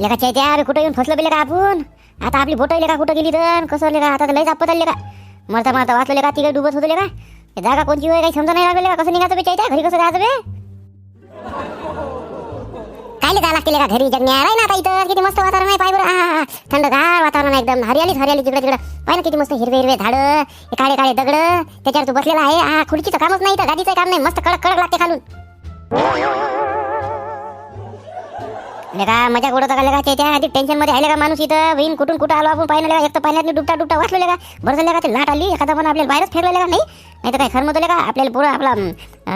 लेका चैत्या अरे कुठं येऊन फसलो बिले का आपण? आता आपली बोट का कुठं गेली तर? कसं लेका? आता तर लयच आपत आले का मरता मरता वाचलं का तिकडे डुबत होतो लेका. जागा कोणची होय? काही समजा नाही लागले का कसं निघायचं बे चैत्या? घरी कसं जायचं बे? काय जायला लागते का घरी? जगण्या राही ना आता इथं. किती मस्त वातावरण आहे पाय बरं. थंडगार वातावरण एकदम. हरियालीच हरियाली तिकडे तिकडे. पाय ना किती मस्त हिरवे हिरवे झाडं. हे काळे काळे दगड. त्याच्यावर तू बसलेला आहे. हा खुर्चीचं कामच नाही तर गाडीचं काम नाही. मस्त कडक कडक लागते खालून. लेका मजा गोडत का लेका त्याच्या आधी टेन्शनमध्ये आहे का माणूस इथं? विन कुठून कुठं आलो आपण पाहिलं लेका एक तर पाहिल्यात डुबटा डुबटा वाचलो का? बरं झालं का ते लाट आली एखादा पण आपल्याला बाहेरच फेरलेलं का? नाही? नाही तर काय खरं होतं का आपल्याला पुरं आपला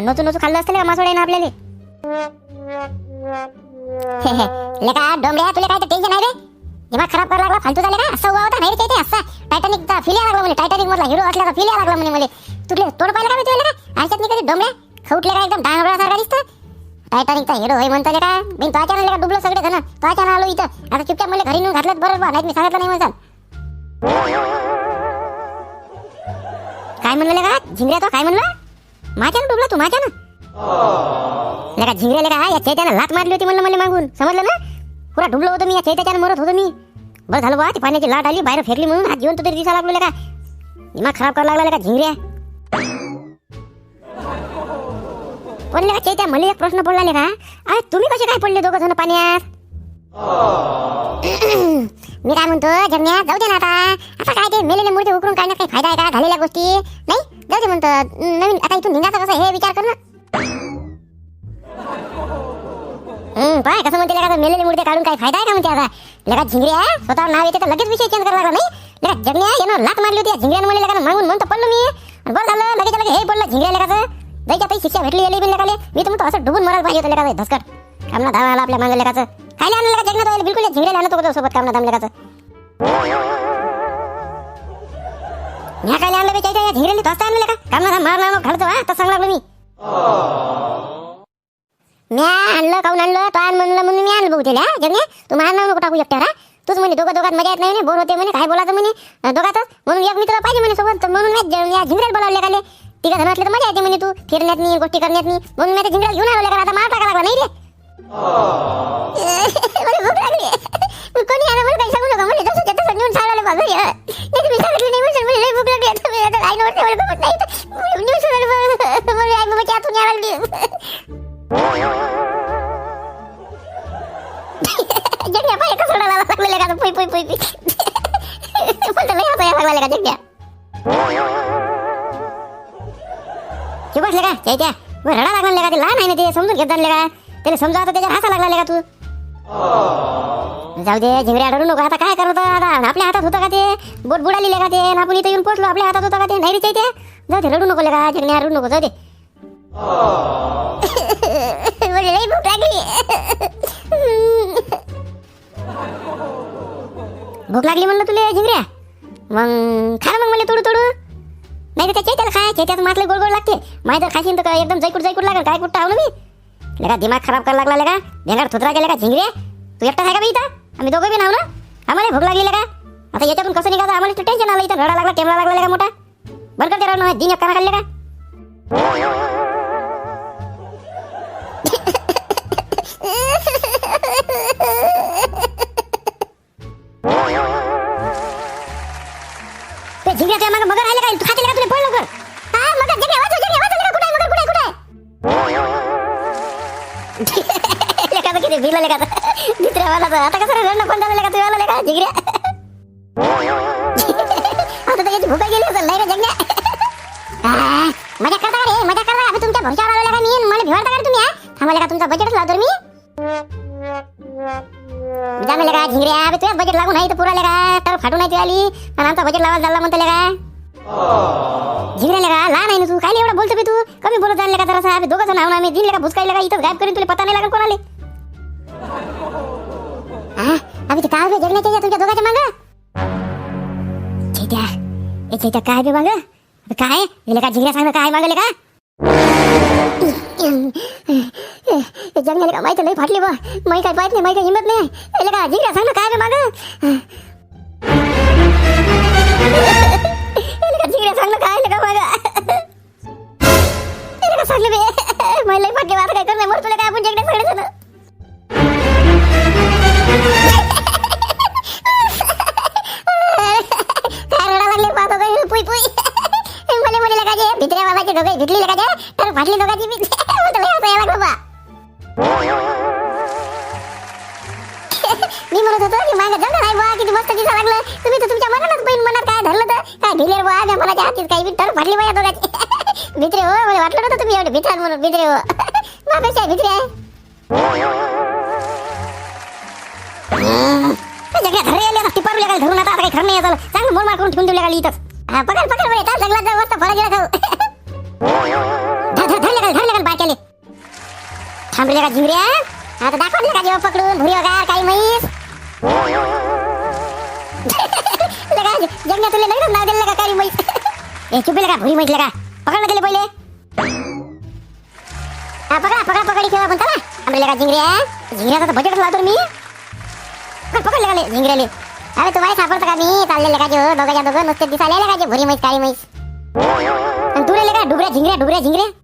नोचू नोचू खाल्लं असतं लेका मासोड्यानं आपल्याला? लेका डोंगऱ्या तुला काय टेन्शन आहे रे? दिमाग खराब करायला लागला फालतू झाले का? असं उभा होता नाही ते असा. टायटॅनिकचा फिल लागला म्हणे टायटॅनिक मधला हिरो असला फिल लागला म्हणे मला तुले तोड पाहिलं का मी तुला का? आयुष्यात मी कधी डोंगऱ्या खवटले का एकदम डांगरासारखा दिसतं टायटॅनिकचा हिरो होय म्हणतो का मी तो अचानक का डुबलो सगळे जण तो अचानक आलो इथं. आता चुपचाप मला घरी नेऊन घातलं बरोबर नाही मी सांगितलं नाही म्हणतात काय म्हणलं का झिंगऱ्या तो काय म्हणलं? माझ्यानं डुबला तू माझ्यानं लगा झिंगऱ्याला लेका या चैत्यानं लात मारली होती म्हणलं मला मागून. समजलं ना? पुरा डुबलो होतो मी या चैत्याच्यानं मरत होतो मी. बरं झालं बा ती पाण्याची लाट आली बाहेर फेकली म्हणून. आज जिवंत तरी दिसा लागलो का दिमाग खराब करायला लागला लेका झिंगऱ्या. पण लेका चैत्या मला एक प्रश्न पडला का? अरे तुम्ही कसे काय पडले दोघं जण पाण्यात? मी काय म्हणतो जमण्या जाऊ दे ना आता. आता काय ते मेलेले मूर्ती उकरून काढण्यात काही फायदा आहे का? झालेल्या गोष्टी. नाही जाऊ दे म्हणतो. नवीन आता इथून निघायचं कसं हे विचार कर ना. पाय कसं म्हणते लेका मेलेले मूर्ती काढून काय फायदा आहे का म्हणते आता? लेका झिंगऱ्या स्वतः नाव येते तर लगेच विषय चेंज करायला लागला नाही? लेका जगण्या येणार लाख मारली होती झिंगऱ्यानं मला लेका मागून म्हणतो पडलो मी. बरं झालं लगेच लगेच हे पडलं झिंगऱ्या लेकाचं. जायच्या काही शिक्षा भेटली गेली बिन काले मी तुम्ही असं डुबून मरायला पाहिजे होतं लेका धसकट. कामना धावा आला आपल्या मागं लेकाचं. काय आणलं लेका जगण्यात बिलकुल या झिंगऱ्याला होतो सोबत कामना धाम लेकाचं. ह्या काय आणलं बेचायच्या या झिंगऱ्याने धसता आणलं का कामना धाम मारला मग घालतो हा तर सांगला मी. म्या आणलं काऊन आणलं? तो आण म्हणलं म्हणून मी आणलं बघू त्याला जगण्या. तू मार नको टाकू एकट्यावर हा. तूच म्हणे दोघं दोघात मजा येत नाही म्हणे बोर होते म्हणे काय बोलायचं म्हणे. दोघातच. म्हणून एक मित्र पाहिजे म्हणे सोबत म्हणून मी या झिंगऱ्याला बोलावले काले तिघं जण असले तर मजा येते म्हणे तू. फिरण्यात नाही गोष्टी करण्यात नाही म्हणून मी त्या घेऊन आलो आता मार टाका लागला नाही रे. मला भूक लागली. कोणी आलं मला काही सांगू नका म्हणजे जसं नाही तुम्ही सांगितलं नाही म्हणजे मला भूक लागली. आता मी आता आई नव्हते मला गमत नाही. सांगायला मला आई बाबाची आतून यायला लागली. पाय कसं लागलेलं का पुई पुई पुई पुई लय हसायला का हे बसले का? त्याच्या रडा लागला का? ते लहान आहे ना ते समजून घेत जाणले का? त्याला समजा आता त्याच्या हसा लागला का तू? जाऊ दे झिंगऱ्या रडू नको. आता काय करत? आता आपल्या हातात होतं का ते? बोट बुडाली का ते? आपण इथे येऊन पोहोचलो आपल्या हातात होतं का ते? नाही रे ते जाऊ दे रडू नको का झिंगऱ्या रडू नको. जाऊ दे. भूक लागली. भूक लागली म्हणलं तुला झिंगऱ्या मग खा मग मला तोडू तोडू नाही तर त्या चैत्याला खाय चैत्यात मातले गोड गोड लागते. माहिती तर खाशीन तर एकदम जयकूट जयकूट लागेल? काय कुठं ना मी? लगा दिमाग खराब करायला लागला लगा भेंगार थुतरा गेला का? झिंगरे तू एकटा आहे का बी इथं? आम्ही दोघं बी नाव ना? आम्हाला भूक लागली का आता याच्यातून कसं निघायचं? आम्हाला टेन्शन आलं. इथं रडा लागला टेमला लागला का मोठा. बरं करते राहणार दिन एक करा खाल्ले का ते झिंगऱ्या त्या मागं कुठे किती भिला लेका दुसऱ्या वाला आता कसं रडणं पण झालं लेका तुझ्या वाला लेका झिंगऱ्या आता त्याची भुका गेली असेल नाही रे जगण्या मजा करता रे? मजा करता अभि तुमच्या भरच्या आलो लेका मी मला भिवाडता का तुम्ही हा? थांबा लेका तुमचा बजेटच लावतो मी? जाणे लेका झिंगऱ्या अभि तुझ्या बजेट लागू नाही तर पुरा लेका तर फाटू नाही ती आली आणि आमचा बजेट लावायला चालला म्हणतो लेका झिंगऱ्या लेका लहान आहे ना तू. काय एवढं बोलतो बे तू? कमी बोलत जाणले का जरा आम्ही दोघं जण आहो ना आम्ही दिन लेका भुसकाई लेका इथं गायब करून तुला पता नाही लागेल कोणाला. हा ते काय बे? जगण्याच्या तुमच्या दोघांच्या मागं? चैत्या ए चैत्या काय बे मागं? अबे काय? हे लेका झिंगऱ्या सांग काय मागले का? जगण्याला का माहिती लई फाटली बा. माही काय पाहत नाही माही काय हिंमत नाही. ए लेका झिंगऱ्या सांग काय बे मागं? फाटली दोघांची मी. मला लय हसायला लागलं बा मी म्हणत होतो की मागे जमलं नाही बा किती मस्त दिसा लागलं तुम्ही तर तुमच्या मनालाच बहीण मनात काय धरलं तर? काय ढिलेर बा मी मला हातीत काही तर फाटली माझ्या दोघांची. भित्रे हो मला वाटलं नव्हतं तुम्ही एवढे भित्रात म्हणून भित्रे हो. मापेक्षा भित्रे आहे. जगल्या घरी आल्या टिपारल्या काय धरून आता काही खरं नाही चांगलं मोडमार करून ठेवून दिल्या का इथंच. हा पकड पकड बरे चाल जंगलात जा मस्त फळा गेला खाऊ. थांबले का जिवऱ्या आता दाखवले का जेव्हा पकडून? भुरी वगार काही म्हैस? लगा जगण्या तुला लगेच नाव दिलं का काही म्हैस. ए चुपले का भुरी म्हैस लगा पकडलं गेले पहिले. हा पकडा पकडा पकडी खेळा म्हणता ना थांबले का जिंगऱ्या जिंगऱ्याचा तर बजेट लावतो मी. पकडले का झिंगरेले अरे तुम्हाला सापडतं का मी? चाललेले का जो दोघांच्या दोघं नुसते दिसायला का जे भुरी म्हैस काही म्हैस? आणि तू का डुगऱ्या झिंगऱ्या डुगऱ्या झिंगऱ्या.